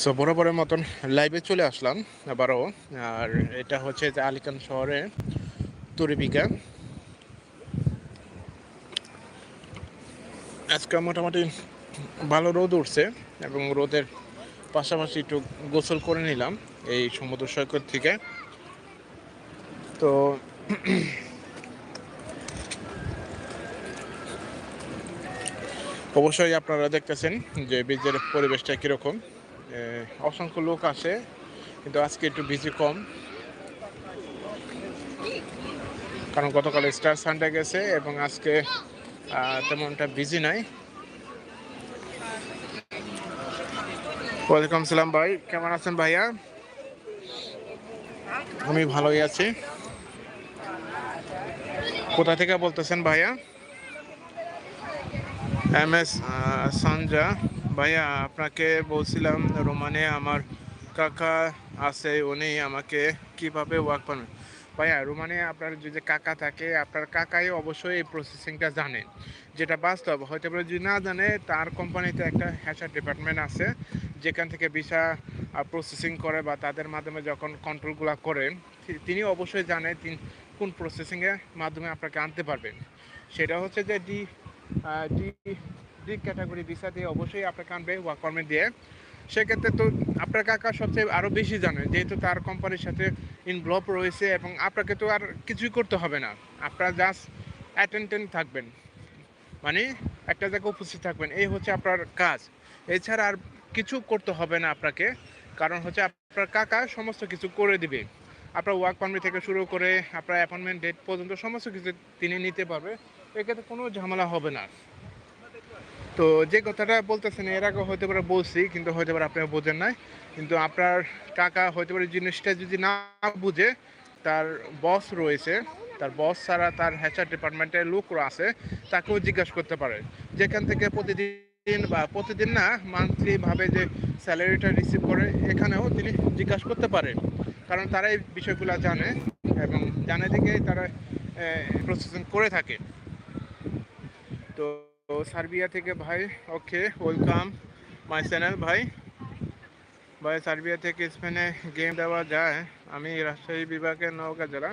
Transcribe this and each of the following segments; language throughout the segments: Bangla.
সো বরাবরের মতন লাইভে চলে আসলাম আবারও। আর এটা হচ্ছে যে আলিকান শহরে তরিবিকা আজকে মোটামুটি ভালো রোদ উঠছে এবং রোদের পাশাপাশি একটু গোসল করে নিলাম এই সমুদ্র সৈকত থেকে। তো অবশ্যই আপনারা দেখতেছেন যে বীজের পরিবেশটা কীরকম। অসংখ্য লোক আসে, কিন্তু আজকে একটু বিজি কম। কারণ গতকাল স্টার সানডে গেছে এবং আজকে তেমনটা বিজি নাই। ওয়ালাইকুম সালাম ভাই, কেমন আছেন ভাইয়া? আমি ভালোই আছি। কোথা থেকে বলতেছেন ভাইয়া? এম এস সঞ্জা ভাইয়া, আপনাকে বলছিলাম রোমানে আমার কাকা আছে, উনি আমাকে কীভাবে ওয়ার্ক করবেন ভাইয়া, রোমানে আপনার যদি কাকা থাকে, আপনার কাকাই অবশ্যই এই প্রসেসিংটা জানেন যেটা বাস্তব। হয়তো যদি না জানে, তার কোম্পানিতে একটা হ্যাচার ডিপার্টমেন্ট আছে, যেখান থেকে ভিসা প্রসেসিং করে বা তাদের মাধ্যমে যখন কন্ট্রোলগুলো করেন তিনি অবশ্যই জানে তিনি, কোন প্রসেসিংয়ের মাধ্যমে আপনাকে আনতে পারবেন। সেটা হচ্ছে যে D D D category visa দিয়ে অবশ্যই আপনাকে আনবে ওয়ার্ক পারমিট দিয়ে। সেক্ষেত্রে তো আপনার কাকা সবচেয়ে আরও বেশি জানে, যেহেতু তার কোম্পানির সাথে ইনভলভ রয়েছে এবং আপনাকে তো আর কিছুই করতে হবে না। আপনারা জাস্ট অ্যাটেন্ডেন্ট থাকবেন। মানে একটা জায়গায় উপস্থিত থাকবেন, এই হচ্ছে আপনার কাজ। এছাড়া আর কিছু করতে হবে না আপনাকে, কারণ হচ্ছে আপনার কাকা সমস্ত কিছু করে দিবে। আপনার ওয়ার্ক পারমিট থেকে শুরু করে, আপনার অ্যাপয়েন্টমেন্ট ডেট পর্যন্ত সমস্ত কিছু তিনি নিতে পারবে। এক্ষেত্রে কোনো ঝামেলা হবে না। তো যে কথাটা বলতেছেন, এর আগে হয়তো পারে বলছি, কিন্তু হয়তো পারে আপনি বোঝেন নাই। কিন্তু আপনার টাকা হয়তো পারে জিনিসটা যদি না বুঝে, তার বস রয়েছে, তার বস ছাড়া তার হ্যাচার ডিপার্টমেন্টের লোক আছে, তাকেও জিজ্ঞাসা করতে পারে। যেখান থেকে প্রতিদিন বা প্রতিদিন না মান্থলি ভাবে যে স্যালারিটা রিসিভ করে, এখানেও তিনি জিজ্ঞাসা করতে পারেন কারণ তারা এই বিষয়গুলো জানে এবং জানে থেকে তারা প্রসেসিং করে থাকে। তো সার্বিয়া থেকে ভাই ওকে ওয়েলকাম মাই চ্যানেল ভাই। ভাই, সার্বিয়া থেকে স্পেনে গেম দেওয়া যায়। আমি রাজশাহী বিভাগের নওগাঁ জেলা।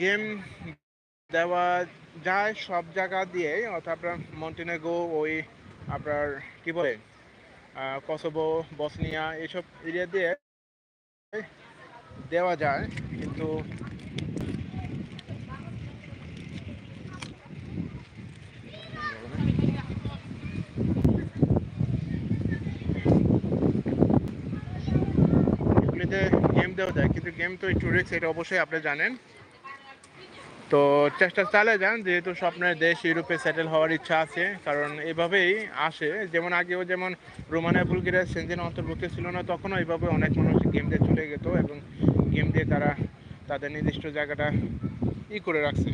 গেম দেওয়া যায় সব জায়গা দিয়ে, অর্থাৎ আপনার মন্টিনেগো, ওই আপনার কি বলে কসোভো, বসনিয়া, এইসব এরিয়া দিয়ে দেওয়া যায়। কিন্তু এগুলিতে গেম দেওয়া যায় কিন্তু গেম তো এই রিস্ক এটা অবশ্যই আপনি জানেন। তো চেষ্টা চালিয়ে যান, যেহেতু স্বপ্নের দেশ ইউরোপে সেটেল হওয়ার ইচ্ছা আছে, কারণ এভাবেই আসে। যেমন আগেও যেমন রোমানিয়া, বুলগেরিয়া, সেনজেন অন্তর্ভুক্ত ছিল না, তখনও এইভাবে অনেক মানুষ গেম দিয়ে চলে যেত এবং গেম দিয়ে তারা তাদের নির্দিষ্ট জায়গাটা ই করে রাখছে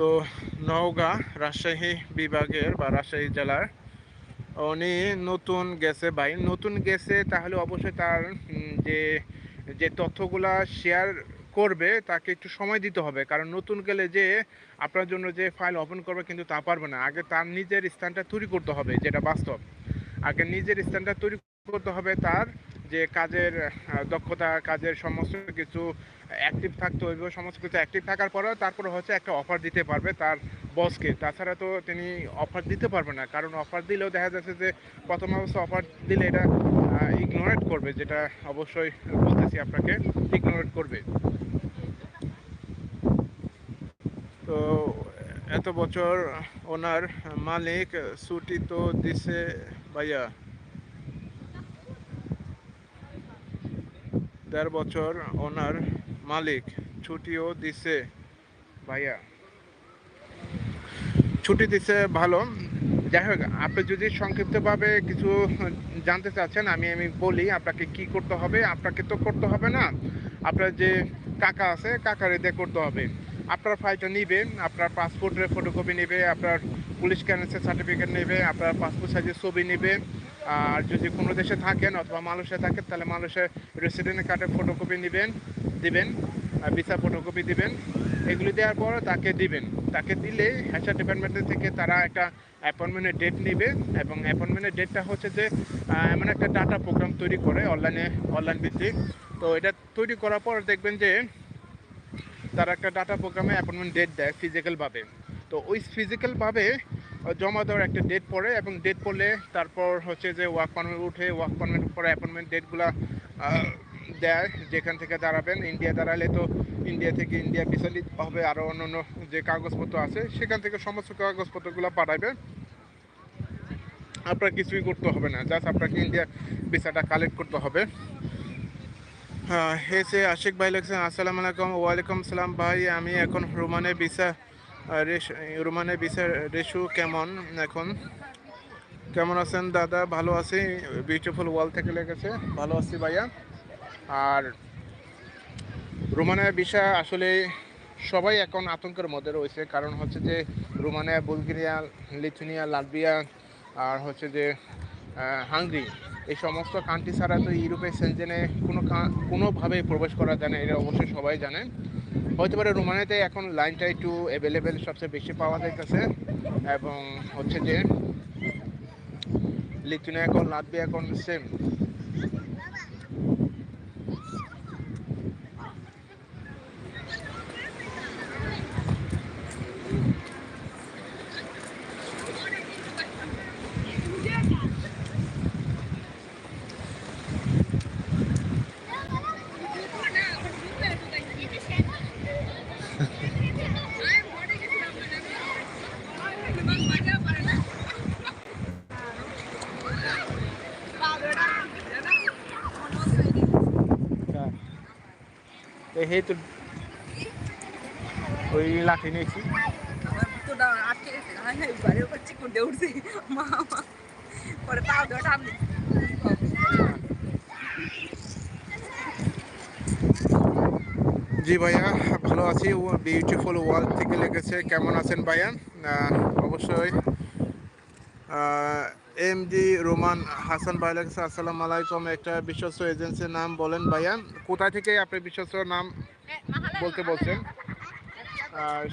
তো নওগাঁ রাজশাহী বিভাগের বা রাজশাহী জেলার। উনি নতুন গেছে ভাই। নতুন গেছে তাহলে অবশ্যই তার যে যে তথ্যগুলা শেয়ার করবে তাকে একটু সময় দিতে হবে। কারণ নতুন গেলে যে, আপনার জন্য যে ফাইল ওপেন করবে কিন্তু তা পারবে না। আগে তার নিজের স্থানটা তৈরি করতে হবে, যেটা বাস্তব। আগে নিজের স্থানটা তৈরি করতে হবে তার যে কাজের দক্ষতা, কাজের সমস্ত কিছু অ্যাক্টিভ থাকতে হইবে, সমস্ত কিছু অ্যাক্টিভ থাকার পরেও তারপরে হচ্ছে একটা অফার দিতে পারবে তার বসকে তাছাড়া তো তিনি অফার দিতে পারবে না, কারণ অফার দিলেও দেখা যাচ্ছে যে প্রথম অবস্থা অফার দিলে এটা ইগনোরেট করবে, যেটা অবশ্যই বলতেছি আপনাকে ইগনোরেট করবে। তো এত বছর ওনার মালিক ছুটি তো দিছে ভাইয়া। দেড় বছর ওনার মালিক ছুটিও দিছে ভাইয়া। ছুটি দিছে ভালো। যাই হোক, আপনি যদি সংক্ষিপ্তভাবে কিছু জানতে চাচ্ছেন, আমি আমি বলি আপনাকে কি করতে হবে। আপনাকে তো করতে হবে না। আপনার যে কাকা আছে, কাকার দিয়ে করতে হবে। আপনার ফাইলটা নিবে, আপনার পাসপোর্টের ফটোকপি নেবে, আপনার পুলিশ ক্যারেন্সের সার্টিফিকেট নেবে, আপনার পাসপোর্ট সাইজের ছবি নেবে আর যদি কোনো দেশে থাকেন অথবা মালয়েশিয়া থাকেন, তাহলে মালয়েশিয়ার রেসিডেন্ট কার্ডের ফটোকপি নেবেন, দিবেন, আর ভিসা ফটোকপি দিবেন। এগুলি দেওয়ার পর তাকে দিবেন। তাকে দিলে হ্যাচার ডিপার্টমেন্টের থেকে তারা একটা অ্যাপয়েন্টমেন্টের ডেট নেবে এবং অ্যাপয়েন্টমেন্টের ডেটটা হচ্ছে যে এমন একটা ডাটা প্রোগ্রাম তৈরি করে অনলাইনে অনলাইন ভিত্তিক। তো এটা তৈরি করার পর দেখবেন যে, তারা একটা ডাটা প্রোগ্রামে অ্যাপয়েন্টমেন্ট ডেট দেয় ফিজিক্যালভাবে তো ওই ফিজিক্যালভাবে জমা দেওয়ার একটা ডেট পড়ে এবং ডেট পড়লে তারপর হচ্ছে যে ওয়ার্ক পারমিট উঠে ওয়ার্ক পারমিট পরে অ্যাপয়েন্টমেন্ট ডেটগুলো দেয়, যেখান থেকে দাঁড়াবেন। ইন্ডিয়া দাঁড়ালে তো ইন্ডিয়া থেকে ইন্ডিয়া ভিসা হবে আরও অন্যান্য যে কাগজপত্র আছে, সেখান থেকে সমস্ত কাগজপত্রগুলো পাঠাবে আপনার কিছুই করতে হবে না জাস্ট আপনাকে ইন্ডিয়া ভিসাটা কালেক্ট করতে হবে। হ্যাঁ হেসে আশিক ভাই লিখছেন, আসসালামু আলাইকুম, ওয়ালাইকুম সালাম ভাই, আমি এখন রোমানে ভিসা রোমানে ভিসা রেশু কেমন এখন? কেমন আছেন দাদা? ভালো আছি? বিউটিফুল ওয়াল থেকে লেগেছে। ভালো আছি ভাইয়া। আর রোমানিয়া ভিসা আসলে সবাই এখন আতঙ্কের মধ্যে রয়েছে। কারণ হচ্ছে যে রোমানিয়া, বুলগেরিয়া, লিথুনিয়া, লাটভিয়া, আর হচ্ছে যে হাঙ্গরি, এই সমস্ত কান্ট্রি ছাড়া তো ইউরোপের সেনজেনে কোনো কোনোভাবেই প্রবেশ করা যায় না। এটা অবশ্যই সবাই জানে হতে পারে রোমানিয়াতে এখন লাইনটা একটু অ্যাভেলেবেল সবচেয়ে বেশি পাওয়া যাইতেছে এবং হচ্ছে যে লিথুনিয়া এখন লাটভিয়া এখন সেম এই তো ওই লাঠি নিয়েছি তোটা আটকে গেছে হয় না ঘরে উপর চিকুটে উঠছে মা মা। পরে পাও দেওয়া টানলে জি ভাইয়া ভালো আছি। বিউটিফুল ওয়াল থেকে লেগেছে। কেমন আছেন ভাইয়া? অবশ্যই। এম ডি রোমান হাসান ভাই লেগেছে, আসসালামু আলাইকুম। একটা বিশ্বস্ত এজেন্সির নাম বলেন ভাইয়া। কোথা থেকে আপনি বিশ্বস্ত নাম বলতে বলছেন?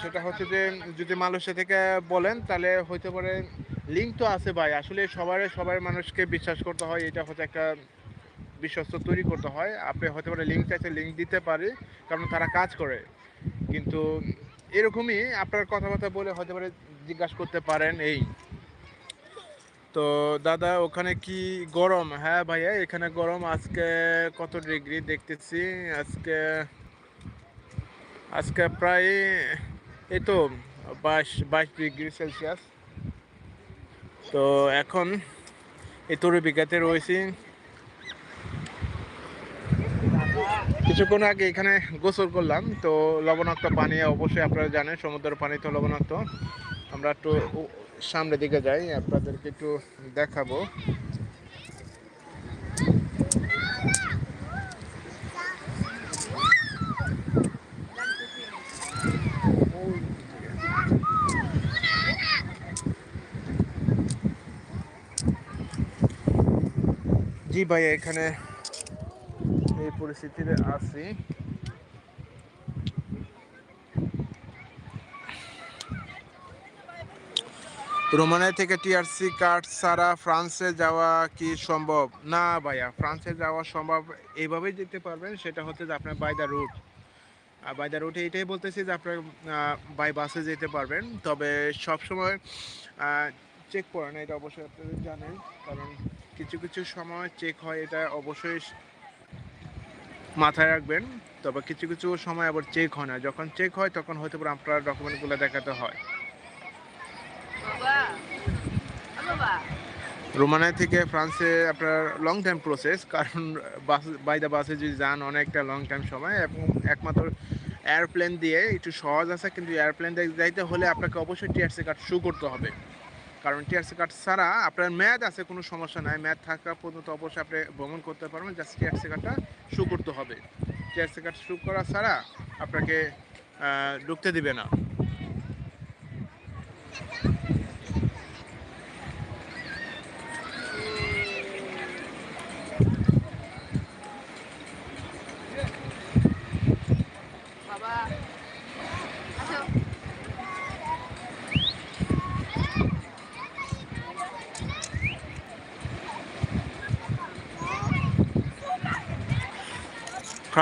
সেটা হচ্ছে যে, যদি মালয়েশিয়া থেকে বলেন, তাহলে হইতে পারে লিঙ্ক তো আছে ভাই। আসলে সবার সবার মানুষকে বিশ্বাস করতে হয়, এটা হচ্ছে একটা বিশ্বস্ত তৈরি করতে হয়। আপনি হতে পারে লিঙ্ক চাইছে লিঙ্ক দিতে পারে, কারণ তারা কাজ করে। কিন্তু এরকমই আপনার কথাবার্তা বলে হতে পারে জিজ্ঞাসা করতে পারেন এই। তো দাদা, ওখানে কি গরম? হ্যাঁ ভাইয়া, এখানে গরম। আজকে কত ডিগ্রি দেখতেছি? আজকে আজকে প্রায়, এই তো বাইশ বাইশ ডিগ্রি সেলসিয়াস। তো এখন এই তরু বিঘাতে রয়েছি। কিছুক্ষণ আগে এখানে গোসল করলাম। তো লবণাক্ত পানি অবশ্যই আপনারা জানেন, সমুদ্রের পানি তো লবণাক্ত। আমরা একটু সামনের দিকে যাই আপনাদেরকে একটু দেখাবো। জি ভাই এখানে এই পরিস্থিতিতে আছি। রোমানিয়া থেকে টিআরসি, কার্ড ছাড়া ফ্রান্সে যাওয়া কি সম্ভব? না ভাইয়া, ফ্রান্সে যাওয়া সম্ভব এইভাবেই যেতে পারবেন, সেটা হচ্ছে যে আপনার বাই দ্য রুট আর বাই দ্য রুটে এটাই বলতেছি যে আপনার বাই বাসে যেতে পারবেন। তবে সবসময় চেক করে না, এটা অবশ্যই আপনারা জানেন। কারণ কিছু কিছু সময় চেক হয়, এটা অবশ্যই মাথায় রাখবেন। তবে কিছু কিছু সময় আবার চেক হয় না। যখন চেক হয়, তখন হয়তো আপনার ডকুমেন্টগুলো দেখাতে হয়। রোমানিয়া থেকে ফ্রান্সে আপনার লং টাইম প্রসেস কারণ বাস বাই দ্য বাসে যদি যান অনেকটা লং টাইম সময় এবং একমাত্র এয়ারপ্লেন দিয়ে একটু সহজ আছে, কিন্তু এয়ারপ্লেন দিয়ে যাইতে হলে আপনাকে অবশ্যই টিআরসি কার্ড শু করতে হবে। কারণ টিআরসি কার্ড ছাড়া আপনার ম্যাথ আছে, কোনো সমস্যা নাই। ম্যাথ থাকা পর্যন্ত অবশ্যই আপনি ভ্রমণ করতে পারবেন জাস্ট টিআরসি কার্ডটা শু করতে হবে। টিআরসি কার্ড শু করা ছাড়া আপনাকে ঢুকতে দিবে না।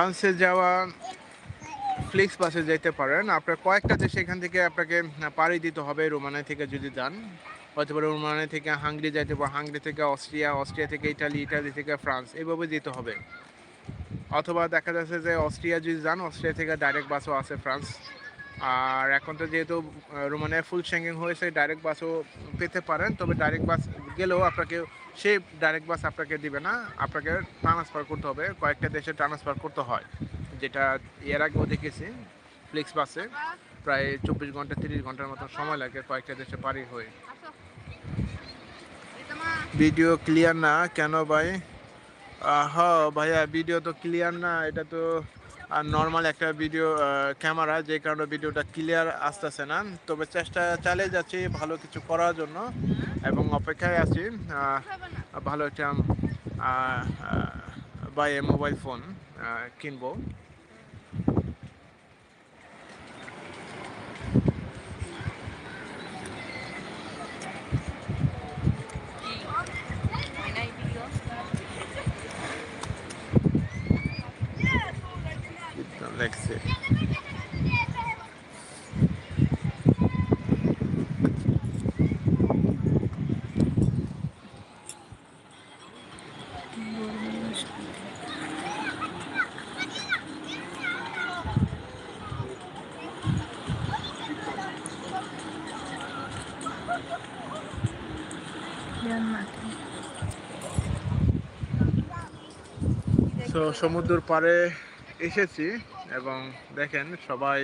ফ্রান্সে যাওয়া ফ্লিক্স বাসে যেতে পারেন। আপনার কয়েকটা দেশে এখান থেকে আপনাকে পাড়ি দিতে হবে রোমানিয়া থেকে যদি যান। হয়তো পারে রোমানিয়া থেকে হাঙ্গরি যাইতে পারে হাঙ্গরি থেকে অস্ট্রিয়া অস্ট্রিয়া থেকে ইটালি ইটালি থেকে ফ্রান্স, এভাবে যেতে হবে। অথবা দেখা যাচ্ছে যে অস্ট্রিয়া যদি যান, অস্ট্রিয়া থেকে ডাইরেক্ট বাসও আছে ফ্রান্স। আর এখন তো যেহেতু রোমানিয়া ফুল শ্যাঙ্গিং হয়েছে ডাইরেক্ট বাসও পেতে পারেন, তবে ডাইরেক্ট বাস গেলেও আপনাকে সেই ডাইরেক্ট বাস আপনাকে দিবে না, আপনাকে ট্রান্সফার করতে হবে, কয়েকটা দেশে ট্রান্সফার করতে হয়, যেটা এর আগেও দেখেছি ফ্লিক্স বাসে প্রায় চব্বিশ ঘণ্টা, তিরিশ ঘণ্টার মতো সময় লাগে কয়েকটা দেশে পারি হয়ে। ভিডিও ক্লিয়ার না? কেন ভাই? হ ভাইয়া ভিডিও তো ক্লিয়ার না, এটা তো নর্মাল একটা ভিডিও ক্যামেরা যে কারণে ভিডিওটা ক্লিয়ার আসতেছে না। তবে চেষ্টা চালিয়ে যাচ্ছি ভালো কিছু করার জন্য এবং অপেক্ষায় আছি ভালো একটা বা মোবাইল ফোন কিনবো। দেখছি। তো সমুদ্রের পাড়ে এসেছি। এবং দেখেন সবাই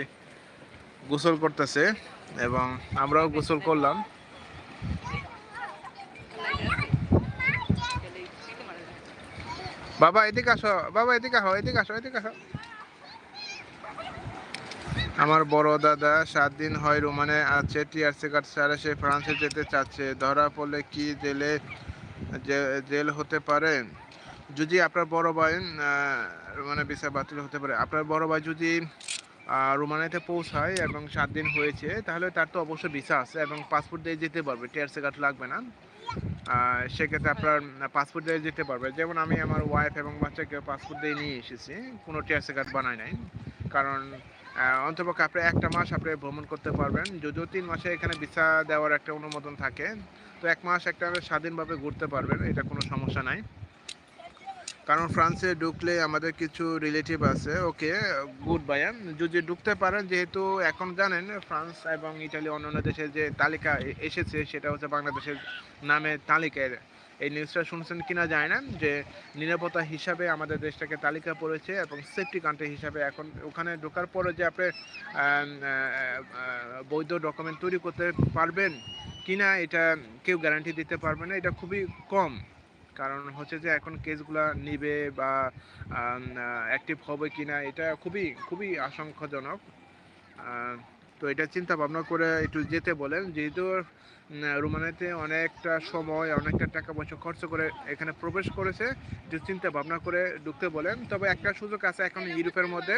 গোসল করতেছে এবং আমরাও গোসল করলাম। বাবা, এদিকে আসো, বাবা, এদিকে আসো এদিকে আসো এদিকে আসো। আমার বড় দাদা সাত দিন হয় রোমানে আছে, টিআরসি কার্ড ছাড়া, সে ফ্রান্সে যেতে চাচ্ছে। ধরা পড়লে কি জেলে জেল হতে পারে? যদি আপনার বড় ভাই মানে ভিসা বাতিল হতে পারে। আপনার বড় ভাই যদি রোমানিয়াতে পৌঁছায় এবং সাত দিন হয়েছে, তাহলে তার তো অবশ্যই ভিসা আছে এবং পাসপোর্ট দিয়ে যেতে পারবে, টিআরসি কার্ড লাগবে না। সেক্ষেত্রে আপনার পাসপোর্ট দিয়ে যেতে পারবে। যেমন আমি আমার ওয়াইফ এবং বাচ্চাকে পাসপোর্ট দিয়ে নিয়ে এসেছি, কোনো টিআরসি কার্ড বানায় নাই। কারণ অন্তপক্ষে আপনি একটা মাস আপনি ভ্রমণ করতে পারবেন। যদিও তিন মাসে এখানে ভিসা দেওয়ার একটা অনুমোদন থাকে, তো এক মাস একটা স্বাধীনভাবে ঘুরতে পারবেন, এটা কোনো সমস্যা নাই। কারণ ফ্রান্সে ঢুকলে আমাদের কিছু রিলেটিভ আছে, ওকে, গুড বাই যদি ঢুকতে পারেন, যেহেতু এখন জানেন ফ্রান্স এবং ইটালি অন্যান্য দেশের যে তালিকা এসেছে, সেটা হচ্ছে বাংলাদেশের নামে তালিকায় এই নিউজটা শুনছেন কিনা যায় না, যে নিরাপত্তা হিসাবে আমাদের দেশটাকে তালিকা পড়েছে এবং সেফটি কান্ট্রি হিসাবে এখন ওখানে ঢোকার পরে যে আপনি বৈধ ডকুমেন্ট তৈরি করতে পারবেন কিনা, এটা কেউ গ্যারান্টি দিতে পারবে না, এটা খুবই কম। কারণ হচ্ছে যে এখন কেসগুলা নিবে বা অ্যাক্টিভ হবে কি না এটা খুবই খুবই আশঙ্কাজনক। তো এটা চিন্তা ভাবনা করে একটু যেতে বলেন। যেহেতু উম, রোমানিয়াতে অনেকটা সময় অনেকটা টাকা পয়সা খরচ করে এখানে প্রবেশ করেছে একটু চিন্তা ভাবনা করে ঢুকতে বলেন। তবে একটা সুযোগ আছে এখন ইউরোপের মধ্যে।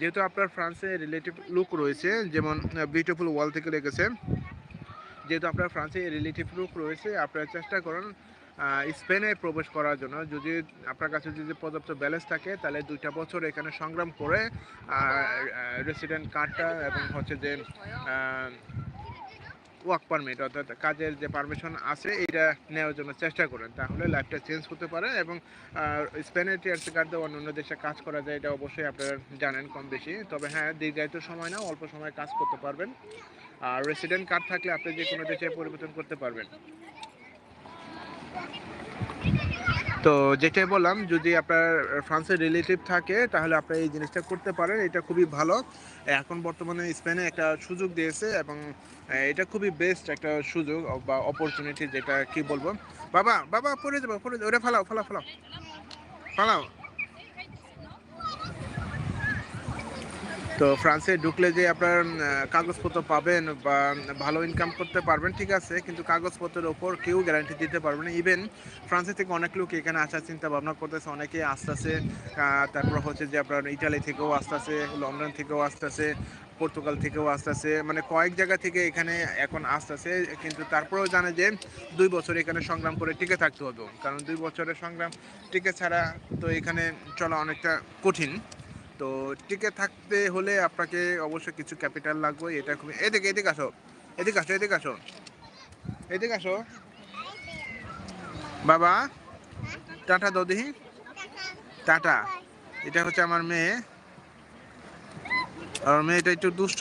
যেহেতু আপনার ফ্রান্সে রিলেটিভ লুক রয়েছে যেমন বিউটিফুল ওয়াল থেকে লেগেছে। যেহেতু আপনার ফ্রান্সে রিলেটিভ লুক রয়েছে আপনারা চেষ্টা করুন স্পেনে প্রবেশ করার জন্য। যদি আপনার কাছে যদি পর্যাপ্ত ব্যালেন্স থাকে, তাহলে দুইটা বছর এখানে সংগ্রাম করে রেসিডেন্ট কার্ডটা এবং হচ্ছে যে ওয়ার্ক পারমিট অর্থাৎ কাজের যে পারমিশন আছে এটা নেওয়ার জন্য চেষ্টা করেন। তাহলে লাইফটা চেঞ্জ হতে পারে এবং স্পেনের টিআরসি কার্ড দিয়ে অন্য দেশে কাজ করা যায়, এটা অবশ্যই আপনারা জানেন কম বেশি। তবে হ্যাঁ দীর্ঘায়িত সময় না, অল্প সময় কাজ করতে পারবেন। আর রেসিডেন্ট কার্ড থাকলে আপনি যে কোনো দেশে পরিবর্তন করতে পারবেন। তো যেটাই বললাম, যদি আপনার ফ্রান্সের রিলেটিভ থাকে, তাহলে আপনি এই জিনিসটা করতে পারেন। এটা খুবই ভালো। এখন বর্তমানে স্পেনে একটা সুযোগ দিয়েছে এবং এটা খুবই বেস্ট একটা সুযোগ বা অপরচুনিটি যেটা, কি বলব? বাবা বাবা, পড়ে যাব, পড়ে ওটা ফালাও ফালাও ফালাও। ফালাও। তো ফ্রান্সে ঢুকলে যে আপনার কাগজপত্র পাবেন বা ভালো ইনকাম করতে পারবেন, ঠিক আছে, কিন্তু কাগজপত্রের ওপর কেউ গ্যারান্টি দিতে পারবে না। ইভেন ফ্রান্সে থেকে অনেক লোক এখানে আসার চিন্তা ভাবনা করতেছে, অনেকে আসতেছে তারপর হচ্ছে যে আপনার ইটালি থেকেও আসতেছে লন্ডন থেকেও আসতেছে পর্তুগাল থেকেও আসতেছে মানে কয়েক জায়গা থেকে এখানে এখন আসতেছে, কিন্তু তারপরেও জানে যে দুই বছর এখানে সংগ্রাম করে টিকে থাকতে হতো কারণ দুই বছরের সংগ্রাম টিকে ছাড়া তো এখানে চলা অনেকটা কঠিন। তো টিকে থাকতে হলে আপনাকে অবশ্যই কিছু ক্যাপিটাল লাগবে, এটা খুবই, এদিকে এদিকে আসো এদিকে আসো এদিকে আসো এদিকে আসো। বাবা, টাটা দাও দেখি টাটা, এটা হচ্ছে আমার মেয়ে। আর মেয়েটা একটু দুষ্ট।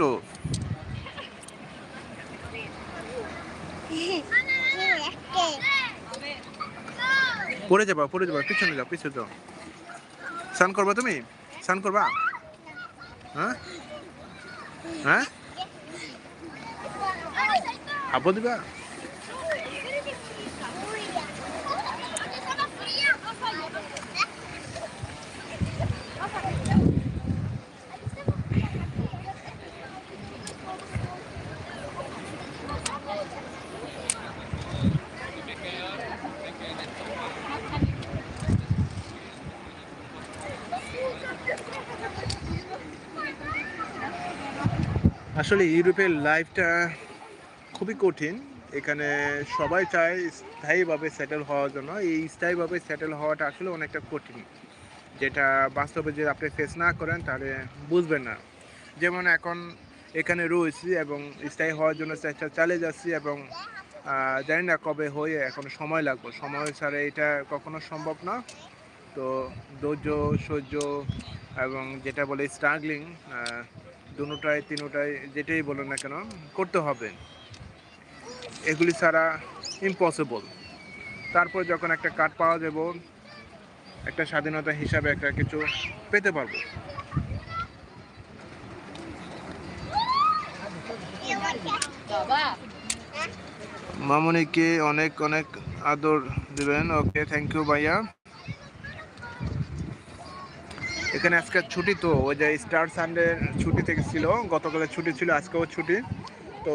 পড়ে যাবা পড়ে যাবা, পিছনে যাও পিছনে যাও। স্নান করবা তুমি? স্নান করবা? হ্যাঁ? হ্যাঁ? আবো দিবা? আসলে ইউরোপের লাইফটা খুবই কঠিন। এখানে সবাই চায় স্থায়ীভাবে সেটেল হওয়ার জন্য। এই স্থায়ীভাবে সেটেল হওয়াটা আসলে অনেকটা কঠিন। যেটা বাস্তবে যদি আপনি ফেস না করেন, তাহলে বুঝবেন না। যেমন এখন এখানে রয়েছি এবং স্থায়ী হওয়ার জন্য চেষ্টা চালিয়ে যাচ্ছি এবং জানি না কবে হয়ে এখন সময় লাগবে। সময় ছাড়া এটা কখনো সম্ভব না। তো ধৈর্য, সহ্য এবং যেটা বলে স্ট্রাগলিং দুটাই তিনটাই যেটাই বলুন না কেন, করতে হবে। এগুলি ছাড়া ইম্পসিবল তারপর যখন একটা কার্ড পাওয়া যাব, একটা স্বাধীনতা হিসাবে একটা কিছু পেতে পারব। মামুনিকে অনেক অনেক আদর দিবেন। ওকে থ্যাংক ইউ ভাইয়া। এখানে আজকে ছুটি তো, ওই যে স্টার সানডে ছুটি থেকে ছিল, গতকালের ছুটি ছিল, আজকেও ছুটি। তো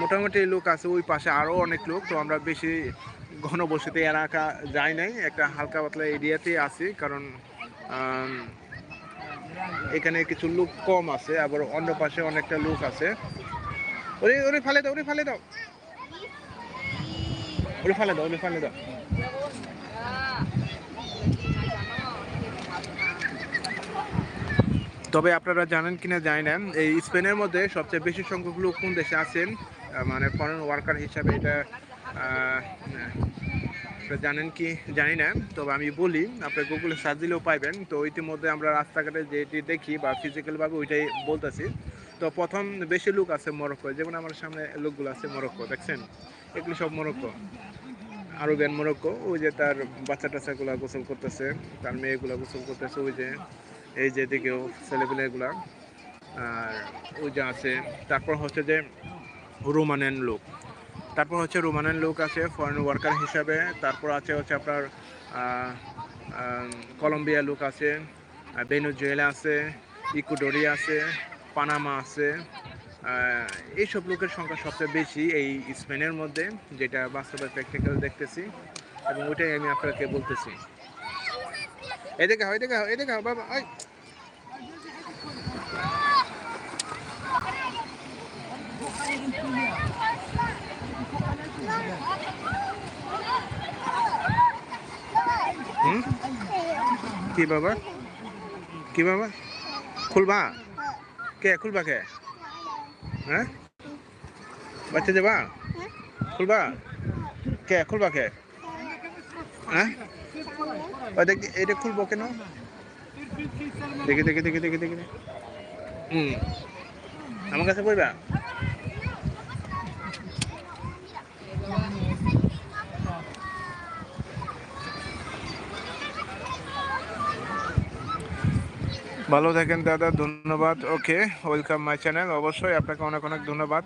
মোটামুটি লোক আছে ওই পাশে আরও অনেক লোক, তো আমরা বেশি ঘন ঘনবসতি এলাকা যাই নাই, একটা হালকা পাতলা এরিয়াতেই আছি, কারণ এখানে কিছু লোক কম আছে, আবার অন্য পাশে অনেকটা লোক আছে। ওরে ওরে ফালে দাও, ওরে ফালে দাও। ওরে ফালে দাও, ওরে ফালে দাও। তবে আপনারা জানেন কিনা জানি না। এই স্পেনের মধ্যে সবচেয়ে বেশি সংখ্যক লোক কোন দেশে আছেন? মানে ফরেন ওয়ার্কার হিসাবে এটা জানেন কি, জানি না। তবে আমি বলি, আপনি গুগলে সার্চ দিলেও পাইবেন। তো ইতিমধ্যে আমরা রাস্তাঘাটে যেটি দেখি বা ফিজিক্যালভাবে ওইটাই বলতেছি। তো প্রথম বেশি লোক আছে মরক্কো যেমন আমার সামনে লোকগুলো আছে মরক্কো, দেখছেন? এগুলো সব মরক্কো। আরও আরবিয়ান মরক্কো, ওই যে তার বাচ্চা টাচ্চাগুলো গোসল করতেছে, তার মেয়েগুলো গোসল করতেছে, ওই যে এই যে দিকেও ছেলেপেলেগুলা আর ওই যে আছে, তারপর হচ্ছে যে রোমানিয়ান লোক। তারপর হচ্ছে রোমানিয়ান লোক আছে ফরেন ওয়ার্কার হিসাবে, তারপর আছে হচ্ছে আপনার কলম্বিয়া লোক আছে বেনুজুয়েলা আছে ইকুডোরিয়া আছে, পানামা আছে এইসব লোকের সংখ্যা সবচেয়ে বেশি এই স্পেনের মধ্যে, যেটা বাস্তবে প্র্যাকটিক্যাল দেখতেছি, এবং ওইটাই আমি আপনাকে বলতেছি। এদিকে হও এদিকে হও এদিকে বাবা ওই হুম কি বাবা? কি বাবা? খুলবা? কে খুলবা কে? হ্যাঁ? বাচ্চা যাবা? খুলবা? কে খুলবা কে? হ্যাঁ? দেখ, এটা খুলবো কেন? দেখি দেখি দেখি দেখি দেখি হুম। আমার কাছে বইবা ভালো থাকেন দাদা ধন্যবাদ ওকে ওয়েলকাম মাই চ্যানেল অবশ্যই আপনাকে অনেক অনেক ধন্যবাদ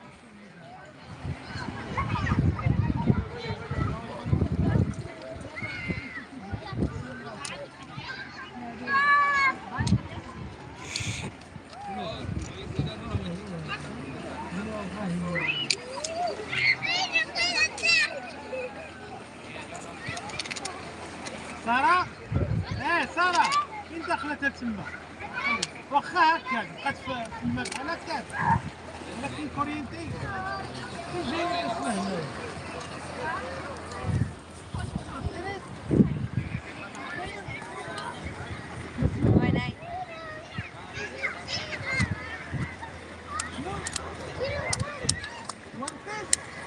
سارة ايه سارة فين دخلت تسمى واخا هكا بقات في الماء هكا. لكن كورينتي تجي اسمه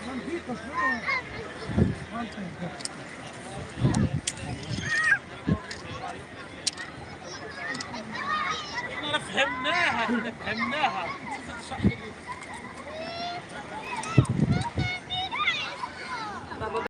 One piece, one. إحنا فهمناها.